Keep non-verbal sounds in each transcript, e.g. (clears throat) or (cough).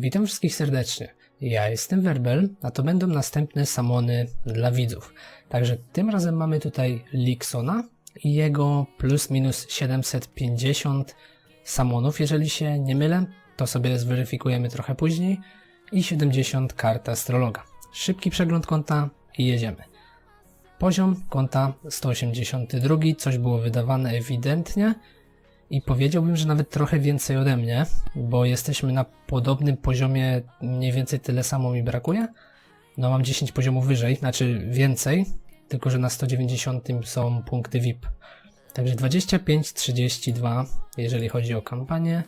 Witam wszystkich serdecznie. Ja jestem Werbel, a to będą następne samony dla widzów. Także tym razem mamy tutaj Lixona i jego plus minus 750 samonów, jeżeli się nie mylę, to sobie zweryfikujemy trochę później i 70 kart astrologa. Szybki przegląd konta i jedziemy. Poziom konta 182, coś było wydawane ewidentnie i powiedziałbym, że nawet trochę więcej ode mnie, bo jesteśmy na podobnym poziomie, mniej więcej tyle samo mi brakuje. No mam 10 poziomów wyżej, znaczy więcej, tylko że na 190 są punkty VIP. Także 25-32, jeżeli chodzi o kampanię.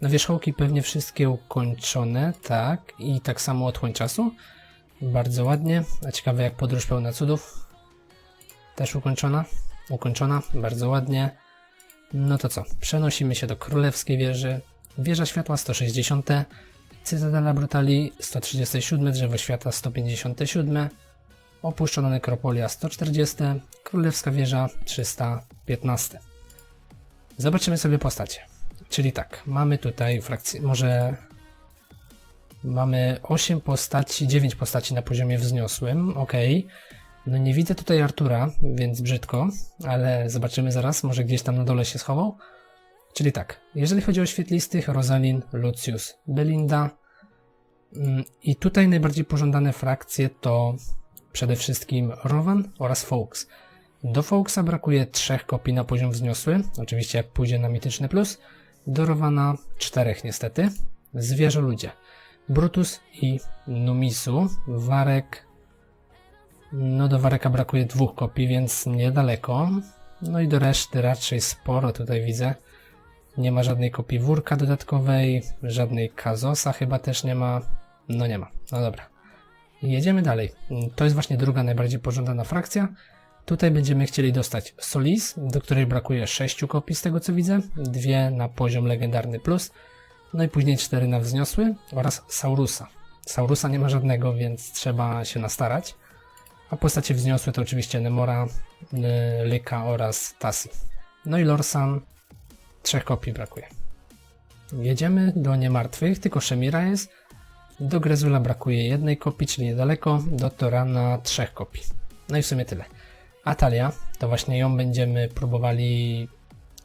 Na wierzchołki pewnie wszystkie ukończone, tak, i tak samo otchłań czasu. Bardzo ładnie, a ciekawe jak podróż pełna cudów. Też ukończona, ukończona, bardzo ładnie. No to co, przenosimy się do Królewskiej Wieży. Wieża Światła 160, Cytadela Brutali 137, Drzewo Świata 157, Opuszczona Nekropolia 140, Królewska Wieża 315. Zobaczymy sobie postacie. Czyli tak, mamy tutaj frakcję, może mamy 8 postaci, 9 postaci na poziomie wzniosłym, ok. No nie widzę tutaj Artura, więc brzydko, ale zobaczymy zaraz, może gdzieś tam na dole się schował. Czyli tak, jeżeli chodzi o świetlistych, Rosalind, Lucius, Belinda mm, i tutaj najbardziej pożądane frakcje to przede wszystkim Rowan oraz Fox. Do Foxa brakuje trzech kopii na poziom wzniosły, oczywiście jak pójdzie na mityczny plus, do Rowana czterech niestety, zwierzę ludzie. Brutus i Numisu, Warek, no do Wareka brakuje dwóch kopii, więc niedaleko. No i do reszty raczej sporo tutaj widzę. Nie ma żadnej kopii wórka dodatkowej, żadnej kazosa chyba też nie ma. No nie ma. No dobra. Jedziemy dalej. To jest właśnie druga najbardziej pożądana frakcja. Tutaj będziemy chcieli dostać Solis, do której brakuje 6 kopii z tego co widzę, dwie na poziom legendarny plus, no i później 4 na wzniosły oraz Saurusa. Saurusa nie ma żadnego, więc trzeba się nastarać. A postacie wzniosłe to oczywiście Nemora, y, Lyka oraz Tassi. No i Lorsan, trzech kopii brakuje. Jedziemy do niemartwych, tylko Szemira jest. Do Grezula brakuje jednej kopii, czyli niedaleko. Do Torana trzech kopii. No i w sumie tyle. Atalia, to właśnie ją będziemy próbowali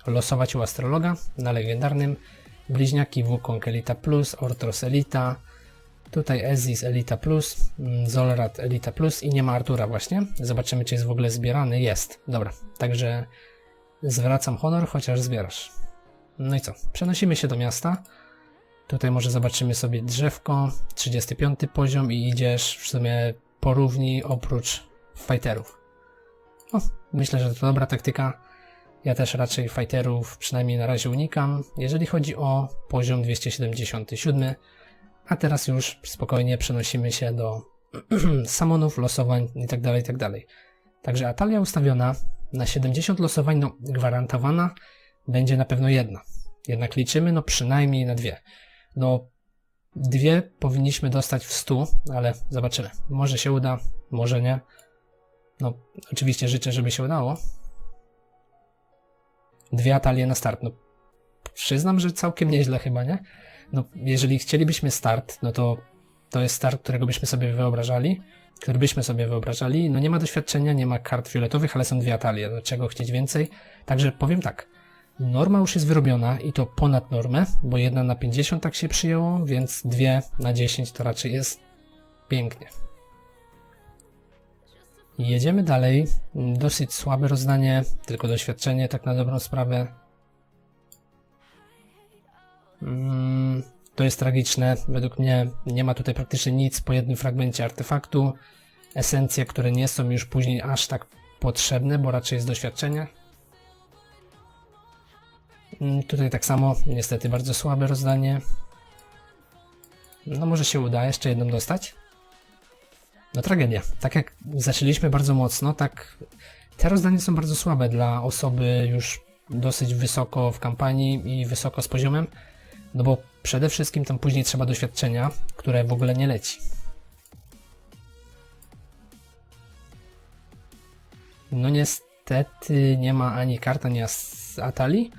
losować u astrologa na legendarnym. Bliźniaki Wukong Elita Plus, Ortros Elita, Tutaj Ezis Elita Plus, mm, Zolrat Elita Plus i nie ma Artura właśnie. Zobaczymy, czy jest w ogóle zbierany. Jest. Dobra. Także zwracam honor, chociaż zbierasz. No i co? Przenosimy się do miasta. Tutaj może zobaczymy sobie drzewko, 35 poziom i idziesz w sumie porówni oprócz fighterów. O, myślę, że to dobra taktyka. Ja też raczej fighterów przynajmniej na razie unikam. Jeżeli chodzi o poziom 277, a teraz już spokojnie przenosimy się do (clears throat) samonów, losowań itd., tak itd. Tak Także Atalia ustawiona na 70 losowań, no gwarantowana będzie na pewno jedna. Jednak liczymy no przynajmniej na dwie. No dwie powinniśmy dostać w 100, ale zobaczymy. Może się uda, może nie. No oczywiście życzę, żeby się udało. Dwie Atalie na start. No przyznam, że całkiem nieźle chyba, nie? No, jeżeli chcielibyśmy start, no to to jest start, którego byśmy sobie wyobrażali, który byśmy sobie wyobrażali. No nie ma doświadczenia, nie ma kart fioletowych, ale są dwie atalie. Do czego chcieć więcej? Także powiem tak. Norma już jest wyrobiona i to ponad normę, bo jedna na 50 tak się przyjęło, więc dwie na 10 to raczej jest pięknie. Jedziemy dalej. Dosyć słabe rozdanie, tylko doświadczenie, tak na dobrą sprawę. Mm, to jest tragiczne. Według mnie nie ma tutaj praktycznie nic po jednym fragmencie artefaktu. Esencje, które nie są już później aż tak potrzebne, bo raczej jest doświadczenie. Mm, tutaj tak samo, niestety bardzo słabe rozdanie. No może się uda jeszcze jedną dostać. No tragedia. Tak jak zaczęliśmy bardzo mocno, tak te rozdania są bardzo słabe dla osoby już dosyć wysoko w kampanii i wysoko z poziomem. No bo przede wszystkim tam później trzeba doświadczenia, które w ogóle nie leci. No niestety nie ma ani karta, ani Atali,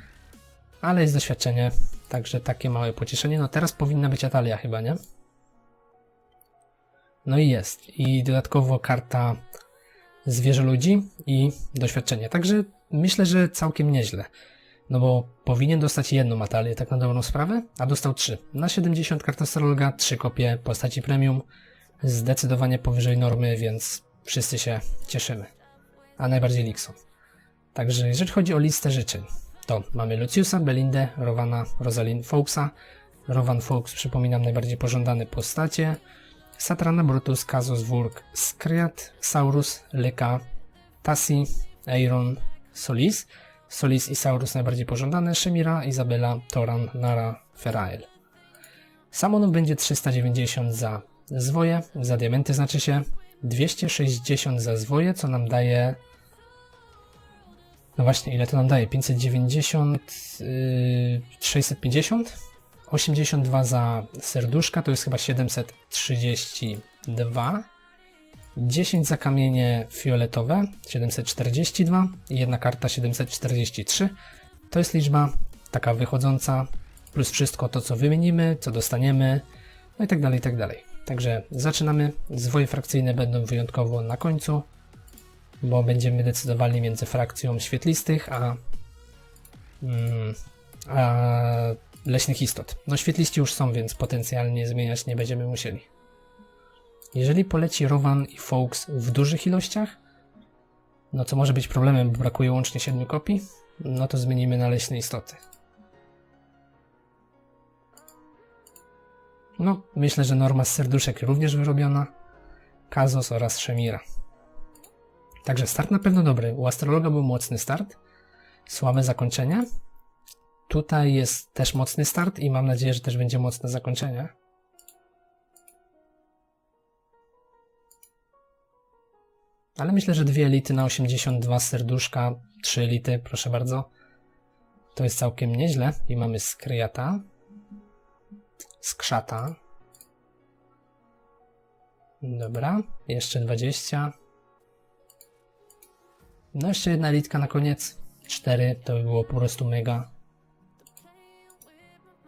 ale jest doświadczenie, Także takie małe pocieszenie. No teraz powinna być Atalia chyba, nie? No i jest. I dodatkowo karta zwierzę ludzi i doświadczenie. Także myślę, że całkiem nieźle. No bo powinien dostać jedną Atalię, tak na dobrą sprawę, a dostał trzy. Na 70 karta astrologa, trzy kopie postaci premium. Zdecydowanie powyżej normy, więc wszyscy się cieszymy. A najbardziej Lixon. Także jeżeli chodzi o listę życzeń, to mamy Luciusa, Belindę, Rowana, Rosalind Fawkesa. Rowan Fawkes, przypominam, najbardziej pożądane postacie. Satrana, Brutus, Kazus, Wurk, Skryat, Saurus, Lyka, Tassi, Eiron, Solis. Solis i Saurus najbardziej pożądane, Shemira, Izabela, Toran, Nara, Ferael. Samonów będzie 390 za zwoje, za diamenty znaczy się 260 za zwoje, co nam daje no właśnie, ile to nam daje? 590, yy, 650? 82 za serduszka, to jest chyba 732. 10 za kamienie fioletowe, 742 i jedna karta 743. To jest liczba taka wychodząca, plus wszystko to, co wymienimy, co dostaniemy, no i tak dalej, i tak dalej. Także zaczynamy. Zwoje frakcyjne będą wyjątkowo na końcu bo będziemy decydowali między frakcją świetlistych a, mm, a leśnych istot. No świetliści już są, więc potencjalnie zmieniać nie będziemy musieli. Jeżeli poleci Rowan i Folks w dużych ilościach, no co może być problemem, bo brakuje łącznie 7 kopii, no to zmienimy na leśne istoty. No, myślę, że norma z serduszek również wyrobiona. Kazos oraz Shemira. Także start na pewno dobry. U astrologa był mocny start, słabe zakończenie. Tutaj jest też mocny start i mam nadzieję, że też będzie mocne zakończenie. Ale myślę, że dwie elity na 82 serduszka, 3 elity, proszę bardzo. To jest całkiem nieźle. I mamy skryjata, skrzata. Dobra, jeszcze 20. No jeszcze jedna litka na koniec. Cztery to by było po prostu mega.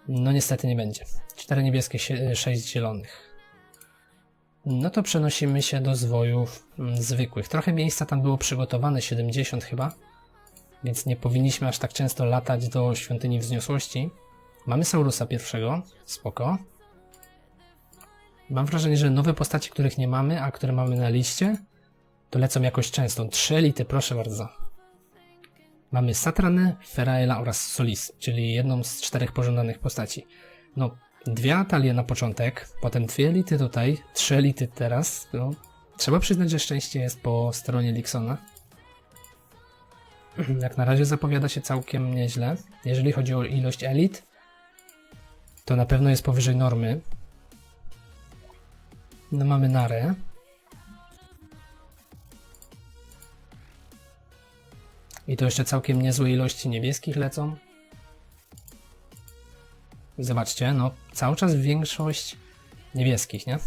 No niestety nie będzie. Cztery niebieskie, sześć zielonych. No to przenosimy się do zwojów mm, zwykłych. Trochę miejsca tam było przygotowane, 70 chyba. Więc nie powinniśmy aż tak często latać do świątyni wzniosłości. Mamy Saurusa pierwszego, spoko. Mam wrażenie, że nowe postacie, których nie mamy, a które mamy na liście, to lecą jakoś często. Trzy elity, proszę bardzo. Mamy Satranę, Feraela oraz Solis, czyli jedną z czterech pożądanych postaci. No, dwie Atalie na początek, potem dwie elity tutaj, trzy elity teraz. No, trzeba przyznać, że szczęście jest po stronie Lixona. Jak na razie zapowiada się całkiem nieźle. Jeżeli chodzi o ilość elit, to na pewno jest powyżej normy. No mamy Narę, I to jeszcze całkiem niezłe ilości niebieskich lecą. Zobaczcie, no cały czas większość niebieskich, nie?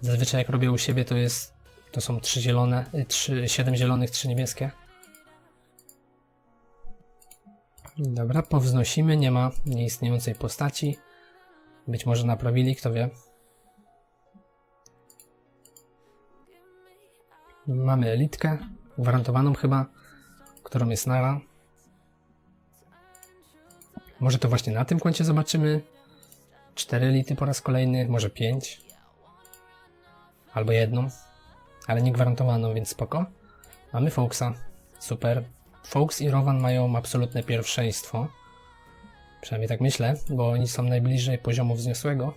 Zazwyczaj jak robię u siebie to jest, to są trzy zielone, y, trzy, siedem zielonych, trzy niebieskie. Dobra, powznosimy, nie ma nieistniejącej postaci. Być może naprawili, kto wie. Mamy elitkę gwarantowaną chyba, którą jest Nara. Może to właśnie na tym koncie zobaczymy cztery elity po raz kolejny, może pięć. Albo jedną, ale nie gwarantowaną, więc spoko. Mamy Foxa, super. Fox i Rowan mają absolutne pierwszeństwo. Przynajmniej tak myślę, bo oni są najbliżej poziomu wzniosłego.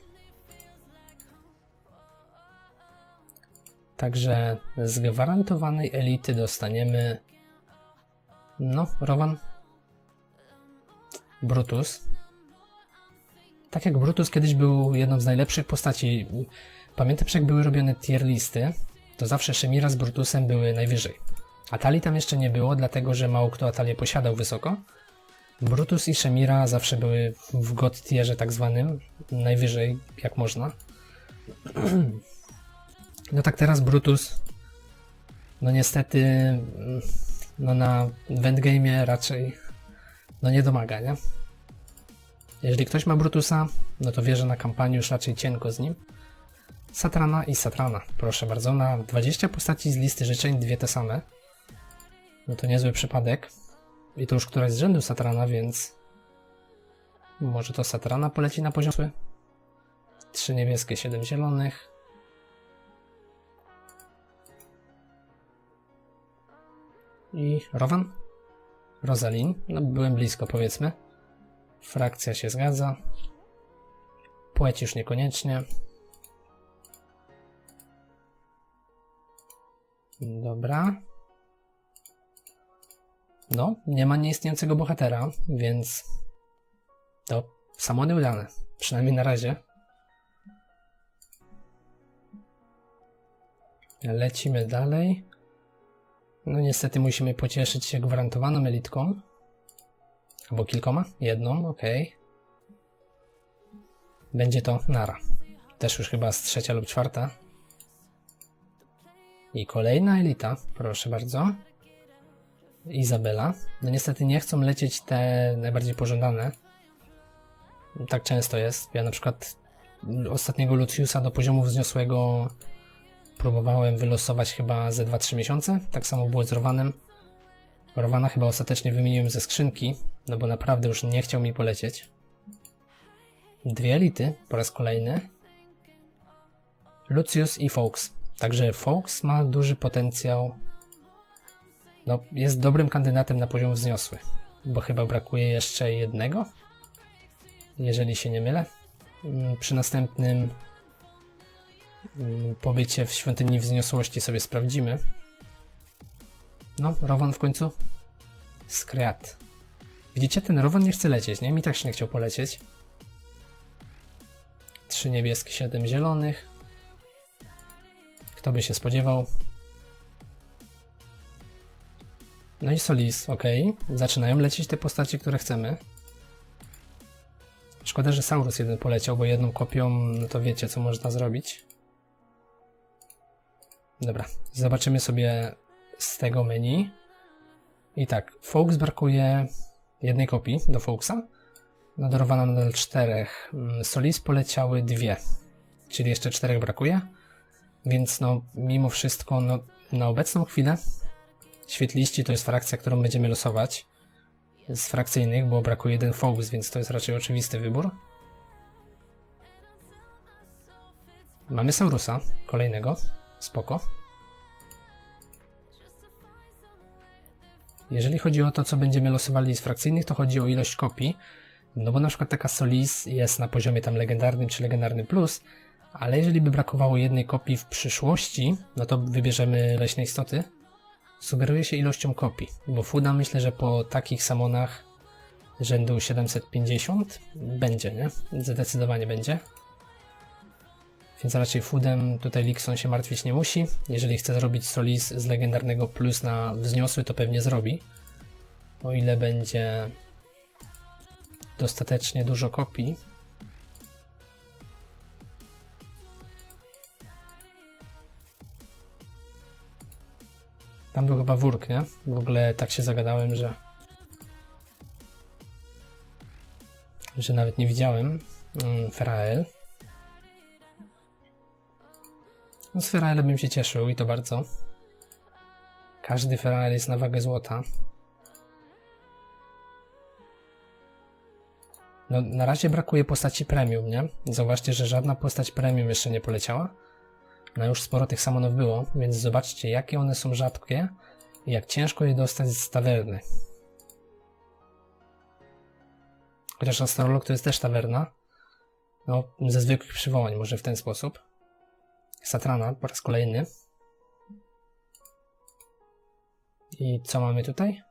Także z gwarantowanej elity dostaniemy no, Rowan Brutus. Tak jak Brutus kiedyś był jedną z najlepszych postaci. Pamiętasz jak były robione tier listy, to zawsze Shemira z Brutusem były najwyżej. Atali tam jeszcze nie było, dlatego że mało kto Atalię posiadał wysoko. Brutus i Shemira zawsze były w god tierze tak zwanym, najwyżej jak można. (clears throat) No tak teraz Brutus, no niestety, no na endgame'ie raczej, no nie domaga, nie? Jeżeli ktoś ma Brutusa, no to wie, że na kampanii już raczej cienko z nim. Satrana i Satrana, proszę bardzo, na 20 postaci z listy życzeń, dwie te same. No to niezły przypadek. I to już któraś z rzędu Satrana, więc może to Satrana poleci na poziom zły. Trzy niebieskie, siedem zielonych. I Rowan? Rosalin? No byłem blisko powiedzmy. Frakcja się zgadza. Płeć już niekoniecznie. Dobra. No, nie ma nieistniejącego bohatera, więc to samo nieudane. Przynajmniej na razie. Lecimy dalej. No niestety musimy pocieszyć się gwarantowaną elitką. Albo kilkoma? Jedną, ok. Będzie to Nara. Też już chyba z trzecia lub czwarta. I kolejna elita, proszę bardzo. Izabela. No niestety nie chcą lecieć te najbardziej pożądane. Tak często jest. Ja na przykład ostatniego Luciusa do poziomu wzniosłego próbowałem wylosować chyba ze 2-3 miesiące. Tak samo było z Rowanem. Rowana chyba ostatecznie wymieniłem ze skrzynki, no bo naprawdę już nie chciał mi polecieć. Dwie elity po raz kolejny. Lucius i Fox. Także Fox ma duży potencjał. No, jest dobrym kandydatem na poziom wzniosły, bo chyba brakuje jeszcze jednego, jeżeli się nie mylę. Mm, przy następnym pobycie w świątyni wzniosłości sobie sprawdzimy. No, Rowan w końcu. Skreat. Widzicie, ten Rowan nie chce lecieć, nie? Mi też nie chciał polecieć. Trzy niebieskie, siedem zielonych. Kto by się spodziewał? No i Solis, ok. Zaczynają lecieć te postacie, które chcemy. Szkoda, że Saurus jeden poleciał, bo jedną kopią, no to wiecie, co można zrobić. Dobra, zobaczymy sobie z tego menu. I tak, Fox brakuje jednej kopii do Foxa. Nadorowano nadal czterech. Mm, Solis poleciały dwie, czyli jeszcze czterech brakuje. Więc no, mimo wszystko, no, na obecną chwilę świetliści to jest frakcja, którą będziemy losować z frakcyjnych, bo brakuje jeden Fox, więc to jest raczej oczywisty wybór. Mamy Saurusa, kolejnego, spoko. Jeżeli chodzi o to, co będziemy losowali z frakcyjnych, to chodzi o ilość kopii, no bo na przykład taka Solis jest na poziomie tam legendarnym czy legendarny plus, ale jeżeli by brakowało jednej kopii w przyszłości, no to wybierzemy leśne istoty. Sugeruje się ilością kopii, bo Fuda myślę, że po takich samonach rzędu 750 będzie, nie? Zdecydowanie będzie. Więc raczej Foodem tutaj Lixon się martwić nie musi. Jeżeli chce zrobić Solis z legendarnego plus na wzniosły, to pewnie zrobi. O ile będzie dostatecznie dużo kopii. Tam był chyba wórk, nie? W ogóle tak się zagadałem, że że nawet nie widziałem mm, Ferael. Z Feraelem bym się cieszył i to bardzo. Każdy Ferael jest na wagę złota. No, na razie brakuje postaci premium, nie? Zauważcie, że żadna postać premium jeszcze nie poleciała. No już sporo tych samonów było, więc zobaczcie, jakie one są rzadkie i jak ciężko je dostać z tawerny. Chociaż astrolog to jest też tawerna. No, ze zwykłych przywołań, może w ten sposób. Satrana po raz kolejny. I co mamy tutaj?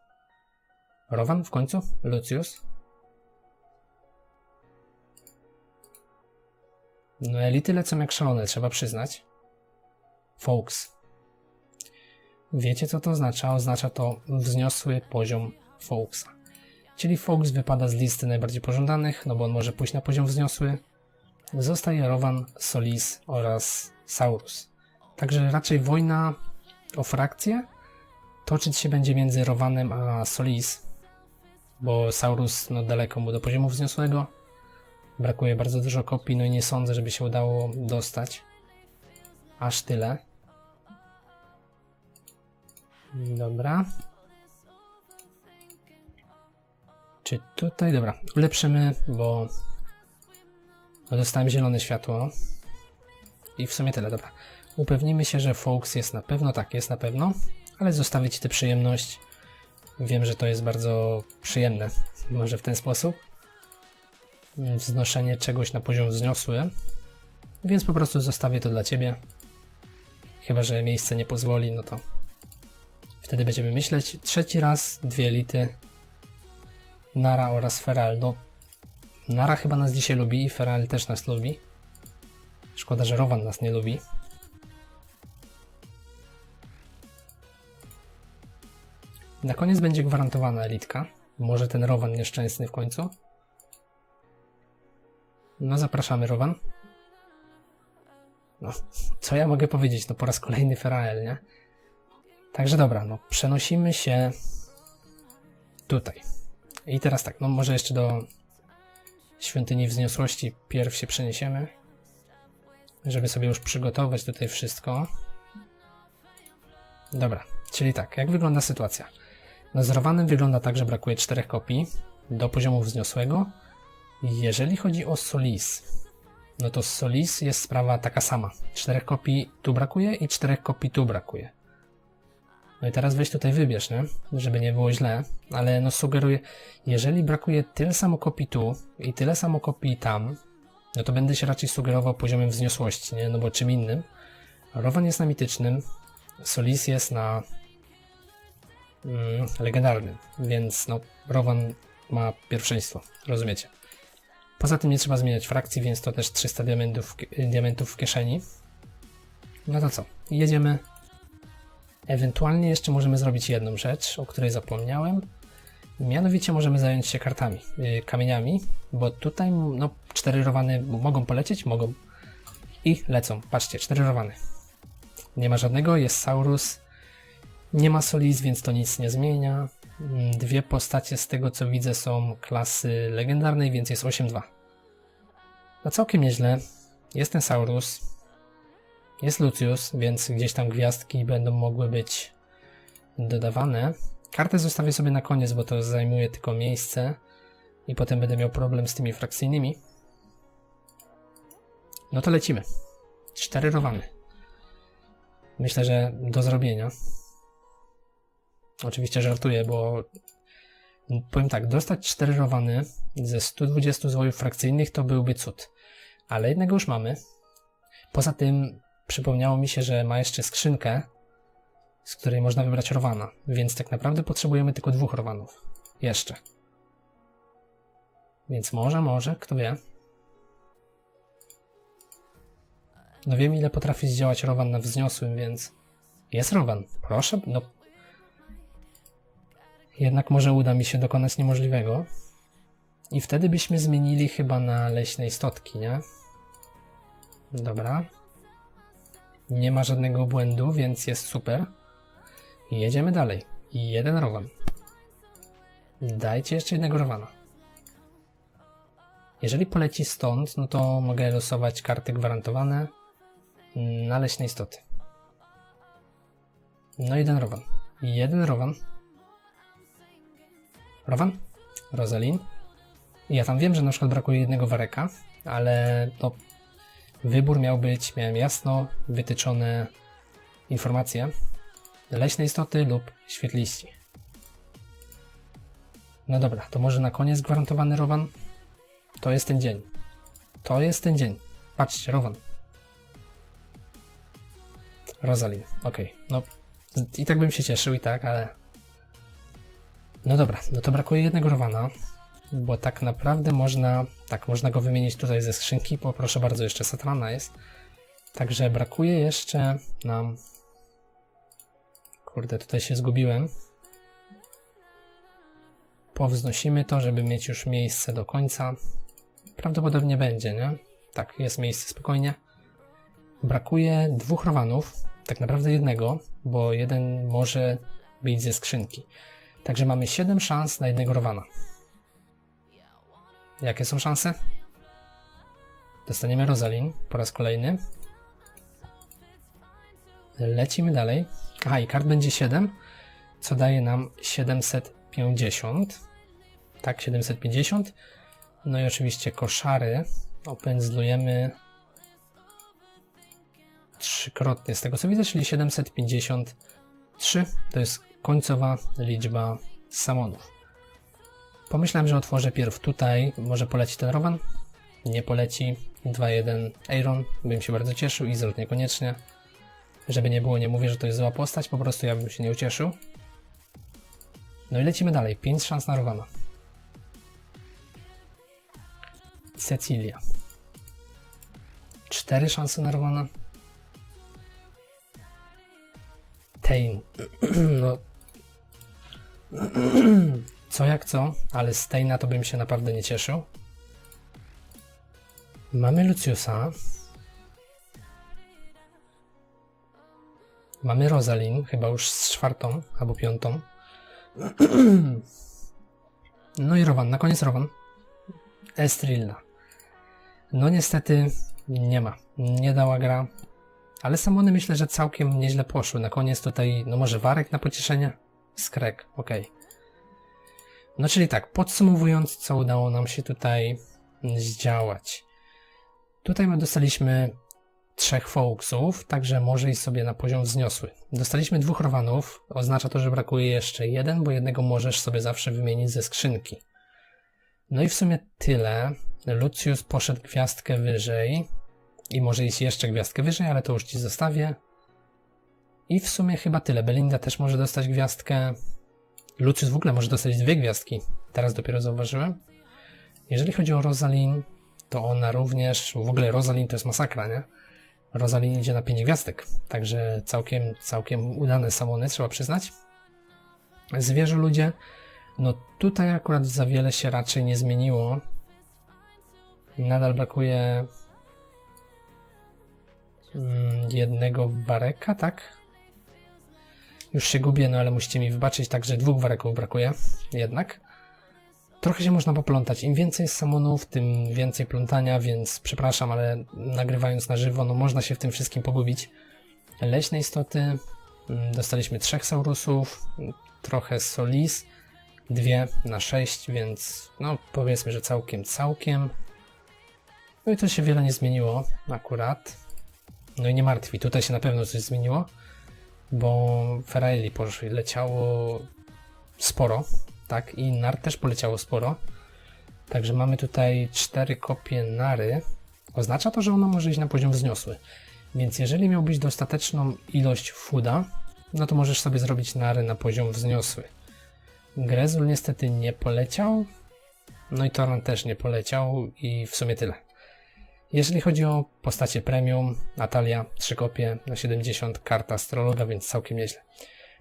Rowan w końcu? Lucius? No elity lecą jak szalone, trzeba przyznać. Folks. Wiecie co to oznacza? Oznacza to wzniosły poziom Folksa. Czyli Fox wypada z listy najbardziej pożądanych, no bo on może pójść na poziom wzniosły. Zostaje Rowan, Solis oraz Saurus. Także raczej wojna o frakcję toczyć się będzie między Rowanem a Solis, bo Saurus no daleko mu do poziomu wzniosłego. Brakuje bardzo dużo kopii, no i nie sądzę, żeby się udało dostać. Aż tyle. Dobra. Czy tutaj? Dobra, ulepszymy, bo dostałem zielone światło. I w sumie tyle, dobra. Upewnimy się, że Fox jest na pewno, tak, jest na pewno, ale zostawię Ci tę przyjemność. Wiem, że to jest bardzo przyjemne, może w ten sposób. Wznoszenie czegoś na poziom wzniosły, więc po prostu zostawię to dla Ciebie. Chyba, że miejsce nie pozwoli, no to wtedy będziemy myśleć. Trzeci raz, dwie elity, Nara oraz Feral. No, Nara chyba nas dzisiaj lubi i Feral też nas lubi. Szkoda, że Rowan nas nie lubi. Na koniec będzie gwarantowana elitka. Może ten Rowan nieszczęsny w końcu. No zapraszamy Rowan. No, co ja mogę powiedzieć? No po raz kolejny Ferael, nie? Także dobra, no przenosimy się tutaj. I teraz tak, no może jeszcze do świątyni wzniosłości pierw się przeniesiemy, żeby sobie już przygotować tutaj wszystko. Dobra, czyli tak, jak wygląda sytuacja? No z Rowanem wygląda tak, że brakuje czterech kopii do poziomu wzniosłego. Jeżeli chodzi o Solis, no to Solis jest sprawa taka sama. Czterech kopii tu brakuje i czterech kopii tu brakuje. No i teraz weź tutaj wybierz, nie? Żeby nie było źle, ale no sugeruję, jeżeli brakuje tyle samo kopii tu i tyle samo kopii tam, no to będę się raczej sugerował poziomem wzniosłości, nie? No bo czym innym. Rowan jest na mitycznym, Solis jest na mm, legendarnym, więc no Rowan ma pierwszeństwo, rozumiecie? Poza tym nie trzeba zmieniać frakcji, więc to też 300 diamentów, diamentów w kieszeni. No to co? Jedziemy Ewentualnie jeszcze możemy zrobić jedną rzecz, o której zapomniałem. Mianowicie możemy zająć się kartami, yy, kamieniami, bo tutaj no, cztery rowany mogą polecieć, mogą i lecą. Patrzcie, cztery rowany. Nie ma żadnego, jest Saurus, nie ma Solis, więc to nic nie zmienia. Mm, dwie postacie z tego co widzę są klasy legendarnej, więc jest 8-2. No całkiem nieźle. Jest ten Saurus, jest Lucius, więc gdzieś tam gwiazdki będą mogły być dodawane. Kartę zostawię sobie na koniec, bo to zajmuje tylko miejsce i potem będę miał problem z tymi frakcyjnymi. No to lecimy. Cztery rowany. Myślę, że do zrobienia. Oczywiście żartuję, bo powiem tak, dostać cztery rowany ze 120 zwojów frakcyjnych to byłby cud. Ale jednego już mamy. Poza tym przypomniało mi się, że ma jeszcze skrzynkę, z której można wybrać rowana, więc tak naprawdę potrzebujemy tylko dwóch rowanów. Jeszcze. Więc może, może, kto wie. No wiem, ile potrafi zdziałać rowan na wzniosłym, więc jest rowan. Proszę, no. Jednak może uda mi się dokonać niemożliwego. I wtedy byśmy zmienili chyba na leśne istotki, nie? Dobra. Nie ma żadnego błędu, więc jest super. Jedziemy dalej. I jeden rowan. Dajcie jeszcze jednego rowana. Jeżeli poleci stąd, no to mogę losować karty gwarantowane na leśne istoty. No jeden rowan. Jeden rowan. Rowan? Rosalin? Ja tam wiem, że na przykład brakuje jednego wareka, ale to Wybór miał być, miałem jasno wytyczone informacje, leśne istoty lub świetliści. No dobra, to może na koniec gwarantowany Rowan? To jest ten dzień. To jest ten dzień. Patrzcie, Rowan. Rosalin, okej. Okay. No i tak bym się cieszył i tak, ale... No dobra, no to brakuje jednego Rowana bo tak naprawdę można, tak, można go wymienić tutaj ze skrzynki, bo proszę bardzo, jeszcze Satrana jest. Także brakuje jeszcze nam... Kurde, tutaj się zgubiłem. Powznosimy to, żeby mieć już miejsce do końca. Prawdopodobnie będzie, nie? Tak, jest miejsce, spokojnie. Brakuje dwóch rowanów, tak naprawdę jednego, bo jeden może być ze skrzynki. Także mamy 7 szans na jednego rowana. Jakie są szanse? Dostaniemy Rosalin po raz kolejny. Lecimy dalej. Aha, i kart będzie 7, co daje nam 750. Tak, 750. No i oczywiście koszary opędzlujemy trzykrotnie z tego co widzę, czyli 753 to jest końcowa liczba samonów. Pomyślałem, że otworzę pierw tutaj, może poleci ten Rowan? Nie poleci. 2-1 Aaron, bym się bardzo cieszył, Izot niekoniecznie. Żeby nie było, nie mówię, że to jest zła postać, po prostu ja bym się nie ucieszył. No i lecimy dalej. 5 szans na Rowana. Cecilia. 4 szanse na Rowana. Tain. (clears throat) No. (clears throat) Co jak co, ale z Taina to bym się naprawdę nie cieszył. Mamy Luciusa. Mamy Rosalin, chyba już z czwartą albo piątą. (clears throat) No i Rowan, na koniec Rowan. Estrilla. No niestety nie ma. Nie dała gra. Ale samony myślę, że całkiem nieźle poszły. Na koniec tutaj, no może Warek na pocieszenie? Skrek, ok. No czyli tak, podsumowując, co udało nam się tutaj zdziałać. Tutaj my dostaliśmy trzech folksów, także może iść sobie na poziom wzniosły. Dostaliśmy dwóch rowanów, oznacza to, że brakuje jeszcze jeden, bo jednego możesz sobie zawsze wymienić ze skrzynki. No i w sumie tyle. Lucius poszedł gwiazdkę wyżej i może iść jeszcze gwiazdkę wyżej, ale to już ci zostawię. I w sumie chyba tyle. Belinda też może dostać gwiazdkę. Lucius w ogóle może dostać dwie gwiazdki. Teraz dopiero zauważyłem. Jeżeli chodzi o Rosalin, to ona również, w ogóle Rosalin to jest masakra, nie? Rosalin idzie na 5 gwiazdek, także całkiem, całkiem udane samony, trzeba przyznać. Zwierzę ludzie, no tutaj akurat za wiele się raczej nie zmieniło. Nadal brakuje mm, jednego wareka, tak? Już się gubię, no ale musicie mi wybaczyć, także dwóch wareków brakuje jednak. Trochę się można poplątać. Im więcej jest samonów, tym więcej plątania, więc przepraszam, ale nagrywając na żywo, no można się w tym wszystkim pogubić. Leśne istoty. mm, Dostaliśmy trzech saurusów, trochę solis, dwie na sześć, więc no powiedzmy, że całkiem, całkiem. No i to się wiele nie zmieniło akurat. No i nie martwi, tutaj się na pewno coś zmieniło, bo poszli, leciało sporo, tak, i nar też poleciało sporo. Także mamy tutaj cztery kopie nary. Oznacza to, że ona może iść na poziom wzniosły. Więc jeżeli miałbyś dostateczną ilość fooda, no to możesz sobie zrobić nary na poziom wzniosły. Grezul niestety nie poleciał. No i Toran też nie poleciał i w sumie tyle. Jeżeli chodzi o postacie premium, Natalia 3 kopie na 70, karta astrologa, więc całkiem nieźle.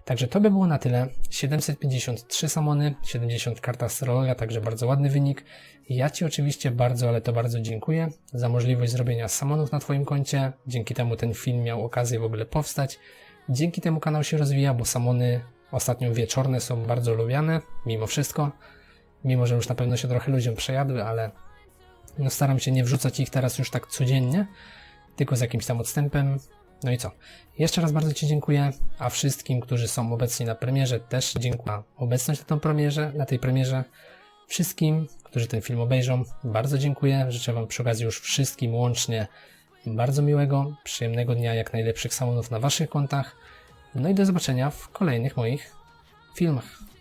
Także to by było na tyle. 753 samony, 70 karta astrologa, także bardzo ładny wynik. Ja Ci oczywiście bardzo, ale to bardzo dziękuję za możliwość zrobienia samonów na Twoim koncie. Dzięki temu ten film miał okazję w ogóle powstać. Dzięki temu kanał się rozwija, bo samony ostatnio wieczorne są bardzo lubiane, mimo wszystko. Mimo, że już na pewno się trochę ludziom przejadły, ale no staram się nie wrzucać ich teraz już tak codziennie, tylko z jakimś tam odstępem. No i co? Jeszcze raz bardzo Ci dziękuję, a wszystkim, którzy są obecni na premierze, też dziękuję za obecność na, tą premierze, na tej premierze. Wszystkim, którzy ten film obejrzą, bardzo dziękuję. Życzę Wam przy okazji już wszystkim łącznie bardzo miłego, przyjemnego dnia, jak najlepszych samonów na Waszych kontach. No i do zobaczenia w kolejnych moich filmach.